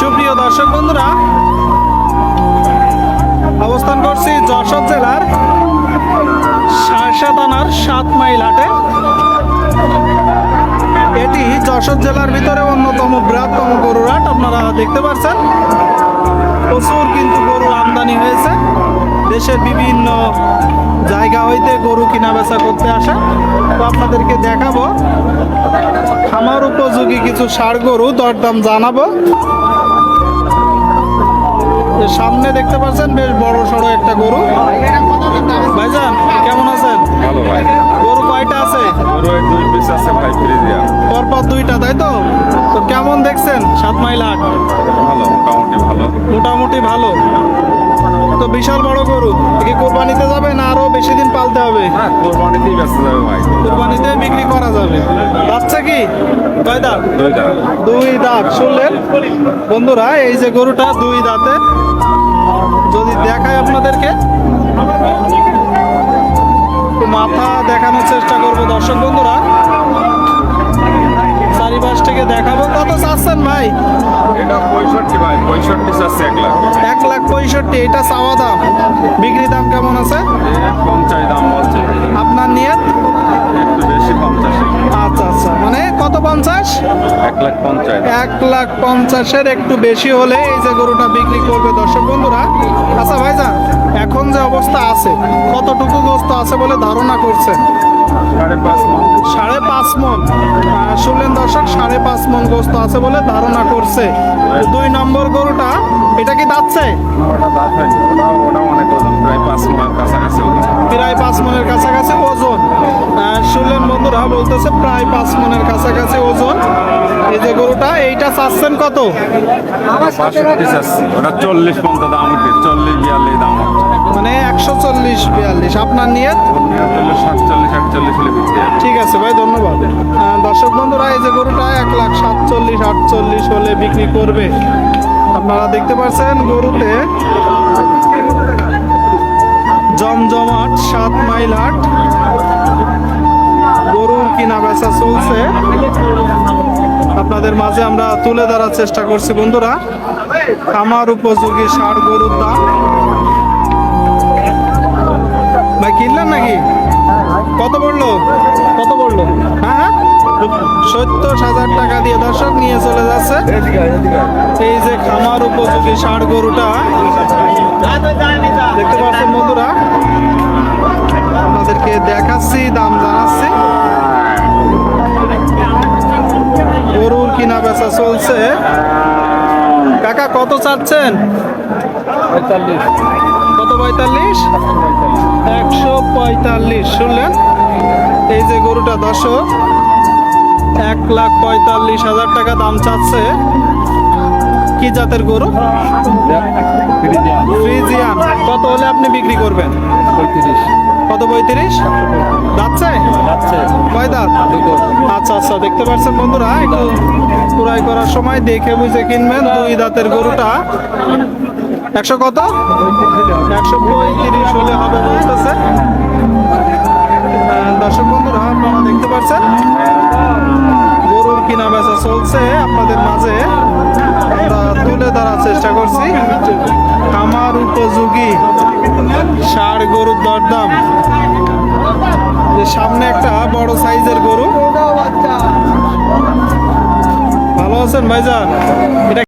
সুপ্রিয় দর্শক বন্ধুরা, অবস্থান করছি যশোর জেলার সারসা থানার সাত মাইল হাটে। এটি যশোর জেলার ভিতরে অন্যতম বৃহত্তম গরুর হাট, আপনারা দেখতে পাচ্ছেন প্রচুর কিন্তু গরুর আমদানি হয়েছে। দেশের বিভিন্ন জায়গা হইতে গরু কিনা বেচা করতে আসে। তো আপনাদেরকে দেখাবো। খামার উপযোগী কিছু সার গরু দরদাম জানাব। সামনে দেখতে পাচ্ছেন বেশ বড় সড়ো একটা গরু। ভাইজান কেমন আছেন? ভালো ভাই। গরু কয়টা আছে? গরু দুই পিস আছে ভাই ফ্রিজিয়া পরপর দুইটা তাই তো? তো কেমন দেখছেন সাত মাইল আট ভালো মোটামুটি ভালো। মোটামুটি ভালো। তো বিশাল বড় গরু। কি কোরবানিতে যাবে না আরও বেশি দিন পালতে হবে? হ্যাঁ কোরবানিতেই ব্যস্ত যাবে ভাই। কোরবানিতে বিক্রি করা যাবে। যাচ্ছে কি? কয় দাঁত? দুইটা দুই দাঁত। শুনলেন? বন্ধুরা এই যে গরুটা দুই দাঁতে। যদি দেখায় আপনাদেরকে। মাথা দেখানোর চেষ্টা করব দর্শক বন্ধুরা। থেকে দেখাবো। কত চাচ্ছেন ভাই? এটা পঁয়ষট্টি ভাই পঁয়ষট্টি চাচ্ছে এক লাখ। এক লাখ পঁয়ষট্টি এটা চাওয়া দাম। বিক্রি দাম কেমন আছে? পঞ্চাশ দাম বলছে। আপনার নিয়ত? একটু বেশি পঞ্চাশ। আচ্ছা আচ্ছা। মানে কত পঞ্চাশ? এক লাখ পঞ্চাশ। এক লাখ পঞ্চাশের একটু বেশি হলে এই যে গরুটা বিক্রি করবে দর্শক বন্ধুরা। আচ্ছা ভাইজান এখন যে অবস্থা আছে কতটুকু গোস্ত আছে বলে ধারণা করছে সাড়ে পাঁচ মন। শুনলেন দর্শক সাড়ে পাঁচ মন গোস্ত আছে বলে ধারণা করছে। দুই নম্বর গরুটা এটা কি দাচ্ছে প্রায় পাঁচ মনের কাছাকাছি। বলতেছে প্রায় পাঁচ মনের কাছাকাছি ওজন। এই যে গরুটা এইটা চাচ্ছেন কত? ওটা চল্লিশ পর্যন্ত দাম উঠে চল্লিশ বিয়াল্লিশ দাম মানে একশো চল্লিশ বিয়াল্লিশ। আপনার নিয়ত? সাতচল্লিশ আটচল্লিশ ঠিক আছে ভাই ধন্যবাদ। দর্শক বন্ধুরা এই যে গরুটা এক লাখ সাতচল্লিশ আটচল্লিশ হলে বিক্রি করবে। আপনারা দেখতে পাচ্ছেন গরুতে জমজমাট সাত মাইল হাট। গরুর কিনা বেচা চলছে। আপনাদের মাঝে আমরা তুলে ধরার চেষ্টা করছি বন্ধুরা। খামার উপযোগী ষাড় গরুর দাম। ভাই কিনলেন নাকি? কত পড়ল? কত পড়ল? হ্যাঁ হ্যাঁ। সত্তর হাজার টাকা দিয়ে দর্শক নিয়ে চলে যাচ্ছে। এই যে খামার উপযোগী ষাড় গরুটা দেখতে পাচ্ছেন বন্ধুরা। আপনাদেরকে দেখাচ্ছি বেচা চলছে। কাকা কত চাচ্ছেন? কত পঁয়তাল্লিশ? একশো পঁয়তাল্লিশ শুনলেন? এই যে গরুটা দর্শক এক লাখ পঁয়তাল্লিশ হাজার টাকা দাম চাচ্ছে। কি জাতের গরু? ফ্রিজিয়ান। কত হলে আপনি বিক্রি করবেন? কত পঁয়ত্রিশ? যাচ্ছে? কয় দাঁত? আচ্ছা আচ্ছা দেখতে পাচ্ছেন বন্ধুরা একটু কুড়াই করার সময় দেখে বুঝে কিনবেন দুই দাঁতের গরুটা। একশো কত? একশো পঁয়ত্রিশ হলে হবে বলতেছে। দর্শক বন্ধুরা আপনারা দেখতে পাচ্ছেন গরুর কিনা বেচা চলছে। আপনাদের মাঝে আমরা তুলে ধরার চেষ্টা করছি। খামার উপযোগী ষাড় গরুর দরদাম। সামনে একটা বড় সাইজের গরু। ভালো আছেন ভাইজান? এটা